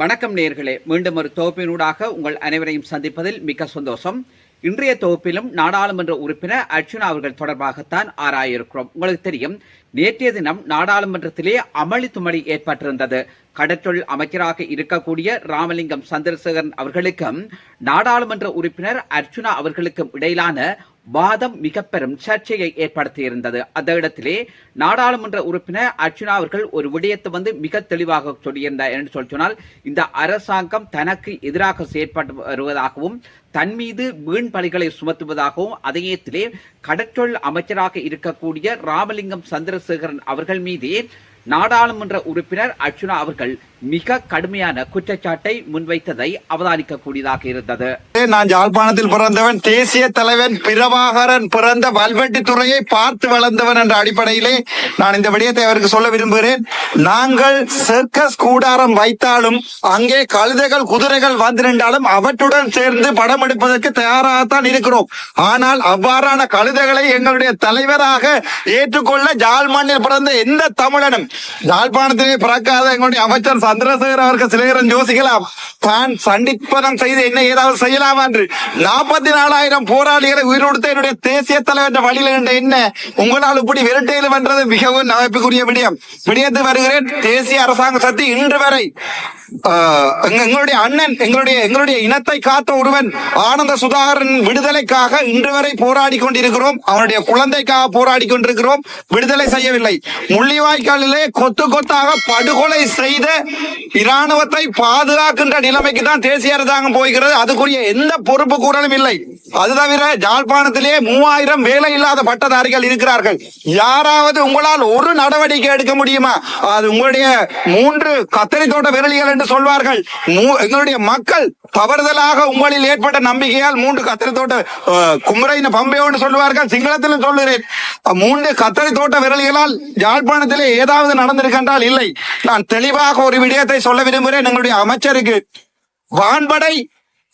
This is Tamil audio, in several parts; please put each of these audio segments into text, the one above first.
வணக்கம் நேர்களே. மீண்டும் ஒரு தொகுப்பினூடாக உங்கள் அனைவரையும் சந்திப்பதில் மிக்க சந்தோஷம். இன்றைய தொகுப்பிலும் நாடாளுமன்ற உறுப்பினர் அர்ச்சுனா அவர்கள் தொடர்பாகத்தான் ஆராய இருக்கிறோம் உங்களுக்கு தெரியும் நேற்றைய தினம் நாடாளுமன்றத்திலே அமளி துமளி ஏற்பட்டிருந்தது. கடற்றொழில் அமைச்சராக இருக்கக்கூடிய ராமலிங்கம் சந்திரசேகரன் அவர்களுக்கும் நாடாளுமன்ற உறுப்பினர் அர்ச்சுனா அவர்களுக்கும் இடையிலான வாதம் மிக பெரும் சர்ச்சையை ஏற்படுத்தியிருந்தது. அந்த இடத்திலே நாடாளுமன்ற உறுப்பினர் அர்ச்சுனா அவர்கள் ஒரு விடயத்தை வந்து மிக தெளிவாக சொல்லியிருந்தார் என்று சொல்லி சொன்னால் இந்த அரசாங்கம் தனக்கு எதிராக செயற்பட்டு வருவதாகவும் தன் மீது வீண் பலிகளை சுமத்துவதாகவும் அதேத்திலே கடற்றொழில் அமைச்சராக இருக்கக்கூடிய ராமலிங்கம் சந்திரசேகரன் அவர்கள் மீதே நாடாளுமன்ற உறுப்பினர் அர்ச்சுனா அவர்கள் மிக கடுமையான குற்றச்சாட்டை முன்வைத்ததை அவதானிக்கக்கூடியதாக இருந்தது. நான் யாழ்ப்பாணத்தில் பிறந்தவன் தேசிய தலைவன் பிரபாகரன் பிறந்த வல்வெட்டி துறையை பார்த்து வளர்ந்தவன் என்ற அடிப்படையிலே நான் இந்த விடயத்தை அவருக்கு சொல்ல விரும்புகிறேன். நாங்கள் சர்க்கஸ் கூடாரம் வைத்தாலும் அங்கே கழுதைகள் குதிரைகள் வந்து நின்றாலும் அவற்றுடன் சேர்ந்து படம் எடுப்பதற்கு தயாராகத்தான் இருக்கிறோம். ஆனால் அவ்வாறான கழுதைகளை எங்களுடைய தலைவராக ஏற்றுக்கொள்ள யாழ்மண்ணில் பிறந்த எந்த தமிழனும் யாழ்ப்பாணத்திலே பிறக்காத எங்களுடைய அமைச்சர் சந்திரசேகர் அவர்கள் சிலகரன் யோசிக்கலாம். தான் சண்டிப்பதம் செய்து என்ன ஏதாவது செய்யலாம். வேண்டாம் என்று நாற்பத்தி நாலாயிரம் போராளிகளை உயிரோடுத்த என்னுடைய தேசிய தலைவர் வழியில் என்ற என்ன? உங்களால் இப்படி விரட்டையில் வென்றது மிகவும் நகைப்புக்குரிய விடயம். விடயத்து வருகிறேன். தேசிய அரசாங்க சக்தி இன்று வரை எங்களுடைய அண்ணன் எங்களுடைய எங்களுடைய இனத்தை காத்த ஒருவன் ஆனந்த சுதாகரன் விடுதலைக்காக இன்று வரை போராடி கொண்டிருக்கிறோம். அவனுடைய குழந்தைக்காக போராடி கொண்டிருக்கிறோம். விடுதலை செய்யவில்லை. முள்ளிவாய்க்காலிலே கொத்து கொத்தாக படுகொலை செய்த இராணுவத்தை பாதுகாக்கின்ற நிலைமைக்கு தான் தேசிய அரசாங்கம் போகிறது. அதுக்குரிய எந்த எந்த பொறுப்பு கூறலும் இல்லை. அது தவிர ஜாழ்ப்பாணத்திலே மூவாயிரம் வேலை இல்லாத பட்டதாரிகள் இருக்கிறார்கள். யாராவது உங்களால் ஒரு நடவடிக்கை எடுக்க முடியுமா? அது உங்களுடைய மூன்று கத்தரி தோட்ட விரலிகள் என்று சொல்வார்கள். எங்களுடைய மக்கள் தவறுதலாக உங்களில் ஏற்பட்ட நம்பிக்கையால் மூன்று கத்தரி தோட்ட அஹ், குமரைன பம்பையோடு சொல்வார்கள். சிங்களத்திலும் சொல்லுகிறேன். மூன்று கத்தரி தோட்ட விரலிகளால் யாழ்ப்பாணத்திலே ஏதாவது நடந்திருக்கின்றால் இல்லை. நான் தெளிவாக ஒரு விடயத்தை சொல்ல விரும்புகிறேன். எங்களுடைய அமைச்சருக்கு வான்படை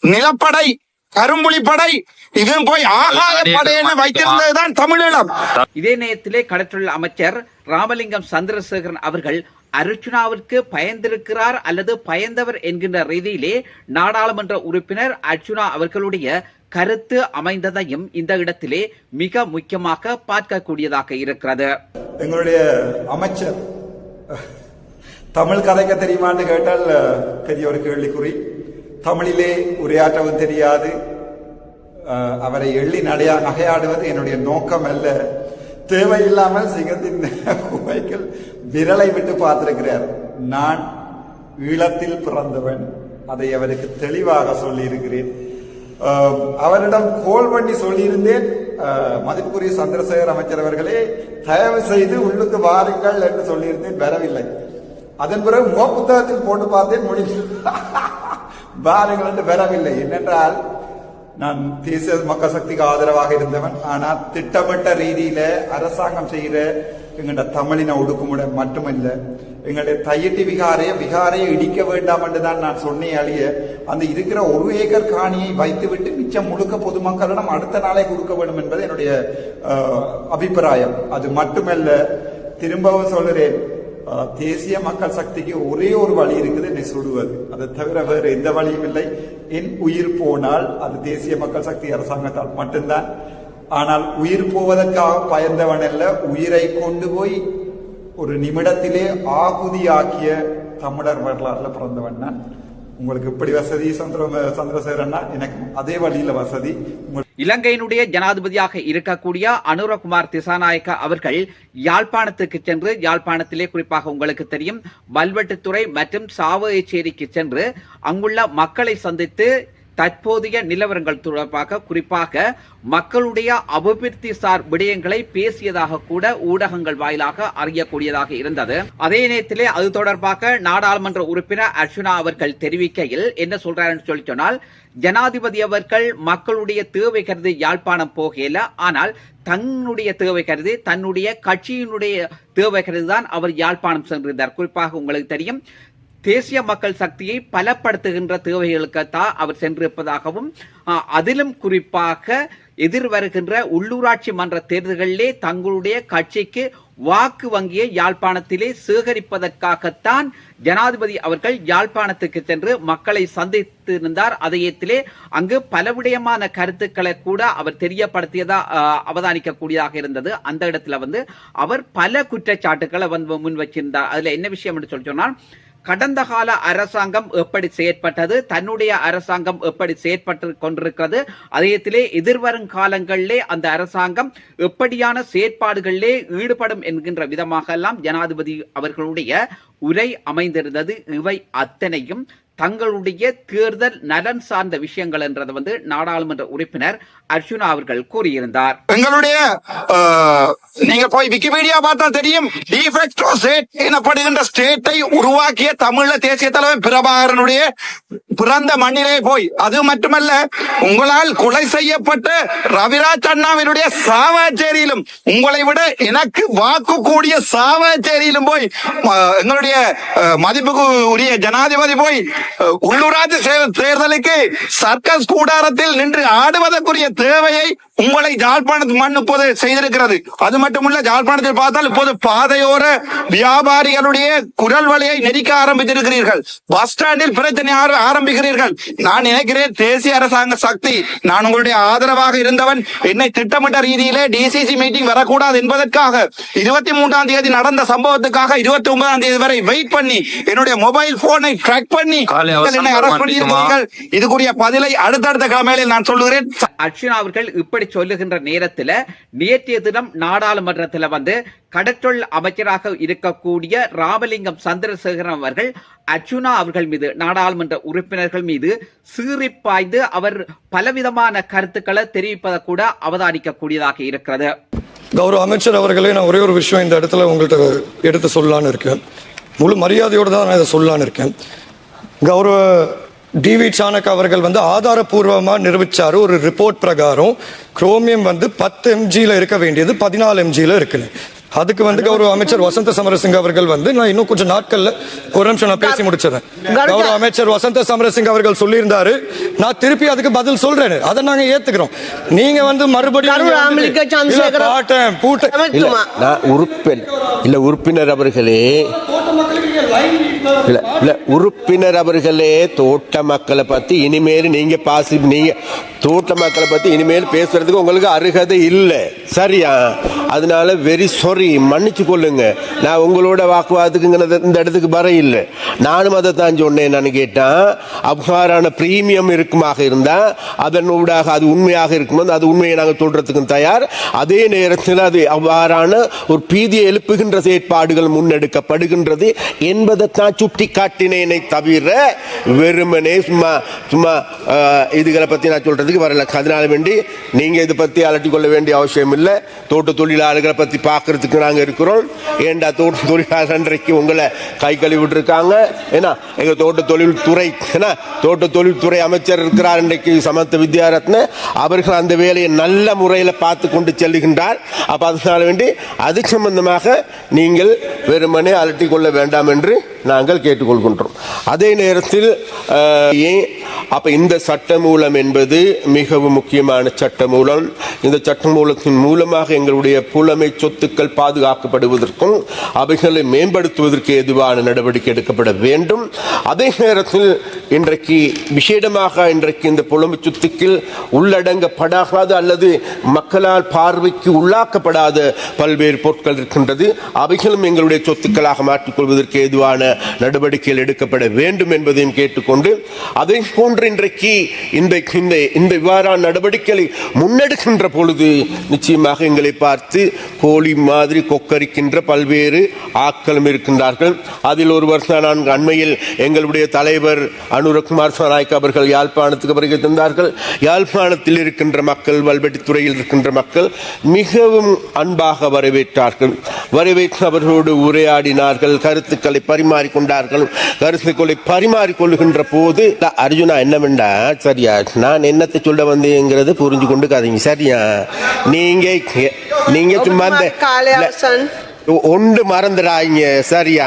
நிலப்படை கரும்புலிப்படை இதுவும் போய் ஆகாய படை என வைத்திருந்ததுதான் தமிழீழம் இதே நேரத்திலே கடற்றொழில் அமைச்சர் ராமலிங்கம் சந்திரசேகரன் அவர்கள் அர்ச்சுனாவிற்கு பயந்திருக்கிறார் அல்லது பயந்தவர் என்கின்ற ரீதியிலே நாடாளுமன்ற உறுப்பினர் அர்ச்சுனா அவர்களுடைய கருத்து அமைந்ததையும் இந்த இடத்திலே மிக முக்கியமாக பார்க்கக்கூடியதாக இருக்கிறது. எங்களுடைய அமைச்சர் தமிழ் கதைக்க தெரியுமான்னு கேட்டால் பெரிய ஒரு கேள்விக்குறி. தமிழிலே உரையாற்றவும் தெரியாது. அவரை எள்ளி நடையா நகையாடுவது என்னுடைய நோக்கம் அல்ல. தேவையில்லாமல் சிங்கத்தின் குவைகள் விரலை விட்டு பார்த்திருக்கிறார். நான் ஈழத்தில் பிறந்தவன். அதை அவருக்கு தெளிவாக சொல்லியிருக்கிறேன். அவரிடம் கோல் பண்ணி சொல்லியிருந்தேன். மதிப்புக்குரிய சந்திரசேகர் அமைச்சர் அவர்களே தயவு செய்து உள்ளுக்கு வாருங்கள் என்று சொல்லியிருந்தேன். வரவில்லை. அதன் பிறகு முகப்புத்தகத்தில் போட்டு பார்த்தேன் முடிஞ்சு வாருங்கள் என்று வரவில்லை. என்னென்றால் நான் தேசிய மக்கள் சக்திக்கு ஆதரவாக இருந்தவன். ஆனால் திட்டமிட்ட ரீதியில அரசாங்கம் செய்கிற எங்கள்ட தமிழின ஒடுக்குமுறை மட்டுமல்ல எங்களுடைய தையட்டி விகாரைய விகாரையை இடிக்க வேண்டாம் என்று தான் நான் சொன்னேன் அழிய அந்த இருக்கிற ஒரு ஏக்கர் காணியை வைத்துவிட்டு மிச்சம் முழுக்க பொதுமக்களிடம் அடுத்த நாளே கொடுக்க வேண்டும் என்பது என்னுடைய அபிப்பிராயம். அது மட்டுமல்ல திரும்பவும் சொல்லுறேன். தேசிய மக்கள் சக்திக்கு ஒரே ஒரு வழி இருக்குது என்னை சுடுவது. அதை தவிர வேறு எந்த வழியும் இல்லை. என் உயிர் போனால் அது தேசிய மக்கள் சக்தி அரசாங்கத்தால் மட்டும்தான். ஆனால் உயிர் போவதற்காக பயந்தவன் அல்ல உயிரை கொண்டு போய் ஒரு நிமிடத்திலே ஆகுதியாக்கிய தமிழர் வரலாறுல பிறந்தவன் நான். உங்களுக்கு இப்படி வசதி? சந்திர சந்திரசேகரன்னா எனக்கு அதே வழியில வசதி. இலங்கையினுடைய ஜனாதிபதியாக இருக்கக்கூடிய அனுரகுமார் திசாநாயக்க அவர்கள் யாழ்ப்பாணத்துக்கு சென்று யாழ்ப்பாணத்திலே குறிப்பாக உங்களுக்கு தெரியும் வல்வெட்டுத்துறை மற்றும் சாவகச்சேரிக்கு சென்று அங்குள்ள மக்களை சந்தித்து தற்போதைய நிலவரங்கள் தொடர்பாக குறிப்பாக மக்களுடைய அபிவிருத்தி சார் விடயங்களை பேசியதாக கூட ஊடகங்கள் வாயிலாக அறியக்கூடியதாக இருந்தது. அதே நேரத்திலே அது தொடர்பாக நாடாளுமன்ற உறுப்பினர் அர்ஜுனா அவர்கள் தெரிவிக்கையில் என்ன சொல்றாருன்னு சொல்லி சொன்னால் ஜனாதிபதி அவர்கள் மக்களுடைய தேவை கருதி யாழ்ப்பாணம் போகல ஆனால் தன்னுடைய தேவை கருதி தன்னுடைய கட்சியினுடைய தேவை கருதி தான் அவர் யாழ்ப்பாணம் சென்றிருந்தார். குறிப்பாக உங்களுக்கு தெரியும் தேசிய மக்கள் சக்தியை பலப்படுத்துகின்ற தேவைகளுக்குத்தான் அவர் சென்றிருப்பதாகவும் அதிலும் குறிப்பாக எதிர்வருகின்ற உள்ளூராட்சி மன்ற தேர்தல்களிலே தங்களுடைய கட்சிக்கு வாக்கு வங்கியை யாழ்ப்பாணத்திலே சேகரிப்பதற்காகத்தான் ஜனாதிபதி அவர்கள் யாழ்ப்பாணத்துக்கு சென்று மக்களை சந்தித்திருந்தார். அதயத்திலே அங்கு பலவிடயமான கருத்துக்களை கூட அவர் தெரியப்படுத்தியதா அவதானிக்கக்கூடியதாக இருந்தது. அந்த இடத்துல வந்து அவர் பல குற்றச்சாட்டுக்களை வந்து முன் வச்சிருந்தார் அதுல என்ன விஷயம் என்று சொல்லி சொன்னால் கடந்த கால அரசாங்கம் எப்படி செயற்பட்டது தன்னுடைய அரசாங்கம் எப்படி செயற்பட்டு கொண்டிருக்கிறது அதயத்திலே எதிர்வரும் காலங்களிலே அந்த அரசாங்கம் எப்படியான செயற்பாடுகளிலே ஈடுபடும் என்கின்ற விதமாக எல்லாம் ஜனாதிபதி அவர்களுடைய உரை அமைந்திருந்தது. இவை அத்தனையும் தங்களுடைய தேர்தல் நலன் சார்ந்த விஷயங்கள் என்றது வந்து நாடாளுமன்ற உறுப்பினர் அர்ஜுனா அவர்கள் கூறியிருந்தார். எங்களுடைய நீங்க போய் விக்கிபீடியா பார்த்தா தெரியும். எனப்படுகின்ற ஸ்டேட்டை உருவாக்கிய தமிழ தேசிய தலைவர் பிரபாகரனுடைய பிறந்த மண்ணிலே போய் அது மட்டுமல்ல உங்களால் கொலை செய்யப்பட்ட ரவிராஜ் அண்ணாவினுடைய சாவாச்சேரியிலும் உங்களை விட எனக்கு வாக்கு கூடிய சாவாச்சேரியிலும் போய் எங்களுடைய மதிப்புக்கு உரிய ஜனாதிபதி போய் உள்ளூராட்சி தேர்தலுக்கு சர்க்கஸ் கூடாரத்தில் நின்று ஆடுவதற்குரிய தேவையை உங்களை ஜாழ்ப்பாணத்து மண் இப்போது செய்திருக்கிறது. அது மட்டுமல்ல ஜாழ்ப்பாணத்தில் பார்த்தால் இப்போது பாதையோர வியாபாரிகளுடைய குரல் வழியை நெரிக்க ஆரம்பித்திருக்கிறீர்கள். பஸ் ஸ்டாண்டில் பிரச்சனை ஆர- ஆரம்பிக்கிறீர்கள். நான் நினைக்கிறேன் தேசிய அரசாங்க சக்தி நான் உங்களுடைய ஆதரவாக இருந்தவன் என்னை திட்டமிட்ட ரீதியிலே டிசிசி மீட்டிங் வரக்கூடாது என்பதற்காக இருபத்தி மூன்றாம் தேதி நடந்த சம்பவத்துக்காக இருபத்தி ஒன்பதாம் தேதி வரை வெயிட் பண்ணி என்னுடைய மொபைல் போனை ட்ராக் பண்ணி என்னை அரஸ்ட் பண்ணியிருக்கிறீர்கள். இதுக்குரிய பதிலை அடுத்தடுத்த கிழமையில் நான் சொல்லுகிறேன். அர்ச்சுனா அவர்கள் இப்படி சொல்லுகின்ற நேரத்துல நேற்றைய தினம் நாடாளுமன்றத்துல வந்து கடற்றொழில் அமைச்சராக இருக்கக்கூடிய ராமலிங்கம் சந்திரசேகரன் அவர்கள் அர்ச்சுனா அவர்கள் மீது நாடாளுமன்ற உறுப்பினர்கள் மீது சீறிப்பாய்ந்து அவர் பலவிதமான கருத்துக்களை தெரிவிப்பதை கூட அவதானிக்கக்கூடியதாக இருக்கிறது. கௌரவ அமைச்சர் அவர்களே நான் ஒரே ஒரு விஷயம் இந்த இடத்துல உங்கள்கிட்ட எடுத்து சொல்லலான்னு இருக்கேன். முழு மரியாதையோடு தான் நான் இதை சொல்லலான்னு இருக்கேன். கௌரவ டிவி சாணக் அவர்கள் வந்து ஆதாரபூர்வமாக நிரூபிச்சாரு ஒரு ரிப்போர்ட் பிரகாரம். குரோமியம் வந்து பத்து எம்ஜியில் இருக்க வேண்டியது பதினாலு எம்ஜியில் இருக்குன்னு. அதுக்கு வந்து கௌரவ அமைச்சர் வசந்த சமரசிங்க அவர்கள் வந்து நான் இன்னும் கொஞ்சம் நாட்கள்ல ஒரு நிமிஷம் நான் பேசி முடிச்சிடறேன். கௌரவ அமைச்சர் வசந்த சமரசிங்க அவர்கள் சொல்லியிருந்தாரு. நான் திருப்பி அதுக்கு பதில் சொல்றேன் அதை நாங்க ஏத்துக்கிறோம். நீங்க வந்து மறுபடியும் உறுப்பினர் இல்ல உறுப்பினர் அவர்களே. இல்ல இல்லை உறுப்பினர் அவர்களே தோட்ட மக்களை பத்தி இனிமேல் நீங்க பாசி நீங்க தோட்ட மக்களை பத்தி இனிமேல் பேசுறதுக்கு உங்களுக்கு அருகதை இல்லை. சரியா? அதனால வெரி சாரி மன்னிச்சு கொள்ளுங்க. நான் உங்களோட வாக்குவாதத்துக்குங்கிறது இந்த இடத்துக்கு வர இல்லை. நானும் அதை தான் சொன்னேன் நான் கேட்டேன் அவ்வாறான பிரீமியம் இருக்குமாக இருந்தா அதன் ஊடாக அது உண்மையாக இருக்கும்போது அது உண்மையை நாங்கள் சொல்றதுக்கு தயார். அதே நேரத்தில் அது அவ்வாறான ஒரு பீதியை எழுப்புகின்ற செயற்பாடுகள் முன்னெடுக்கப்படுகின்றது என்பதைத்தான் சுட்டி காட்டினேனை தவிர வெறுமனே சும்மா சும்மா இதுகளை பத்தி நான் சொல்றதுக்கு வரல. அதனால வேண்டி நீங்கள் இதை பற்றி அலட்டி கொள்ள வேண்டிய அவசியம் இல்லை தோட்ட தொழிலாளர்களை பற்றி பார்க்கறதுக்கு நாங்கள் இருக்கிறோம். ஏண்டா தோட்ட தொழிலாளர் அன்றைக்கு உங்களை கை கழுவி விட்டுருக்காங்க? ஏன்னா எங்கள் தோட்ட தொழில்துறை ஏன்னா தோட்ட தொழில்துறை அமைச்சர் இருக்கிறார் இன்றைக்கு சமத்த வித்யாரத்ன. அவர்கள் அந்த வேலையை நல்ல முறையில் பார்த்து கொண்டு செல்லுகின்றார் அப்போ அதனால வேண்டி அது சம்பந்தமாக நீங்கள் வெறுமனே அலட்டிக் கொள்ள வேண்டாம் என்று நாங்கள் கேட்டுக்கொள்கின்றோம். அதே நேரத்தில் ஏன் அப்ப இந்த சட்டமூலம் என்பது மிகவும் முக்கியமான சட்டமூலம். இந்த சட்டமூலத்தின் மூலமாக எங்களுடைய புலமை சொத்துக்கள் பாதுகாக்கப்படுவதற்கும் அவைகளை மேம்படுத்துவதற்கு ஏதுவான நடவடிக்கை எடுக்கப்பட வேண்டும். அதே நேரத்தில் இன்றைக்கு விசேடமாக இன்றைக்கு இந்த புலமை சொத்துக்கள் உள்ளடங்கப்படாத அல்லது மக்களால் பார்வைக்கு உள்ளாக்கப்படாத பல்வேறு பொருட்கள் இருக்கின்றது. அவைகளும் எங்களுடைய சொத்துக்களாக மாற்றிக்கொள்வதற்கு ஏதுவான நடவடிக்கைகள் எடுக்கப்பட வேண்டும் என்பதையும் கேட்டுக்கொண்டு அதை போன்று இன்றைக்கு இன்றைக்கு இந்த இந்த இவ்வாறான நடவடிக்கைகளை முன்னெடுக்கின்ற பொழுது நிச்சயமாக எங்களை பார்த்து கோழி மாதிரி கொக்கரிக்கின்ற பல்வேறு ஆக்களும் இருக்கின்றார்கள். அதில் ஒருவர் தான் நான் அண்மையில் எங்களுடைய தலைவர் அனுரகுமார் சனாய்க் அவர்கள் யாழ்ப்பாணத்துக்கு வருகை தந்தார்கள். யாழ்ப்பாணத்தில் இருக்கின்ற மக்கள் வல்வெட்டித்துறையில் இருக்கின்ற மக்கள் மிகவும் அன்பாக வரவேற்றார்கள். வரவேற்று அவர்களோடு உரையாடினார்கள் கருத்துக்களை பரிமாறிக்கொண்டார்கள். கருத்துக்களை பரிமாறிக்கொள்கின்ற போது அர்ஜுனா என்னவெண்டா? சரியா. நான் என்னத்தை சொல்ல வந்தேங்கிறது புரிஞ்சு கொண்டு கதைங்க. சரியா? நீங்க நீங்க சும்மா அந்த ஒன்று மறந்துடாங்க சரியா?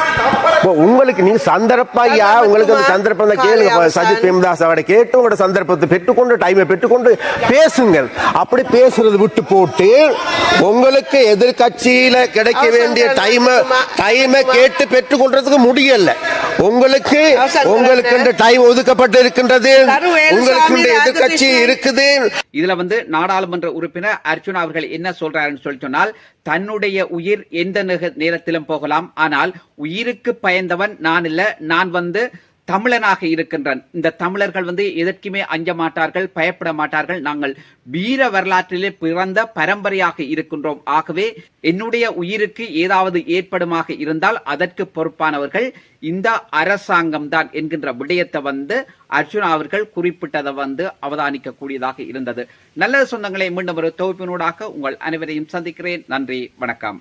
உங்களுக்கு நீங்க சந்தர்ப்பம் ஐயா உங்களுக்கு அந்த சந்தர்ப்பம் தான் கேளுங்க. சஜித் பிரேமதாஸ் அவரை கேட்டு உங்களோட சந்தர்ப்பத்தை பெற்றுக்கொண்டு டைமை பெற்றுக்கொண்டு பேசுங்கள். அப்படி பேசுறது விட்டு போட்டு உங்களுக்கு எதிர்கட்சியில கிடைக்க வேண்டிய டைமை டைமை கேட்டு பெற்றுக்கொள்றதுக்கு முடியல. உங்களுக்கு உங்களுக்கு டைம் ஒதுக்கப்பட்டு இருக்கின்றது உங்களுக்கு எதிர்கட்சி இருக்குது. இதுல வந்து நாடாளுமன்ற உறுப்பினர் அர்ஜுனா அவர்கள் என்ன சொல்றாருன்னு சொல்லி சொன்னால் தன்னுடைய உயிர் எந்த நிக- நேரத்திலும் போகலாம். ஆனால் உயிருக்கு பயந்தவன் நான் இல்ல. நான் வந்து தமிழனாக இருக்கின்றான். இந்த தமிழர்கள் வந்து எதற்குமே அஞ்ச மாட்டார்கள் பயப்பட மாட்டார்கள் நாங்கள் வீர வரலாற்றிலே பிறந்த பரம்பரையாக இருக்கின்றோம். ஆகவே என்னுடைய உயிருக்கு ஏதாவது ஏற்படுமாக இருந்தால் அதற்கு பொறுப்பானவர்கள் இந்த அரசாங்கம் தான் என்கின்ற விடயத்தை வந்து அர்ஜுனா அவர்கள் குறிப்பிட்டதை வந்து அவதானிக்க கூடியதாக இருந்தது. நல்ல சொந்தங்களை மீண்டும் ஒரு தொகுப்பினூடாக உங்கள் அனைவரையும் சந்திக்கிறேன். நன்றி வணக்கம்.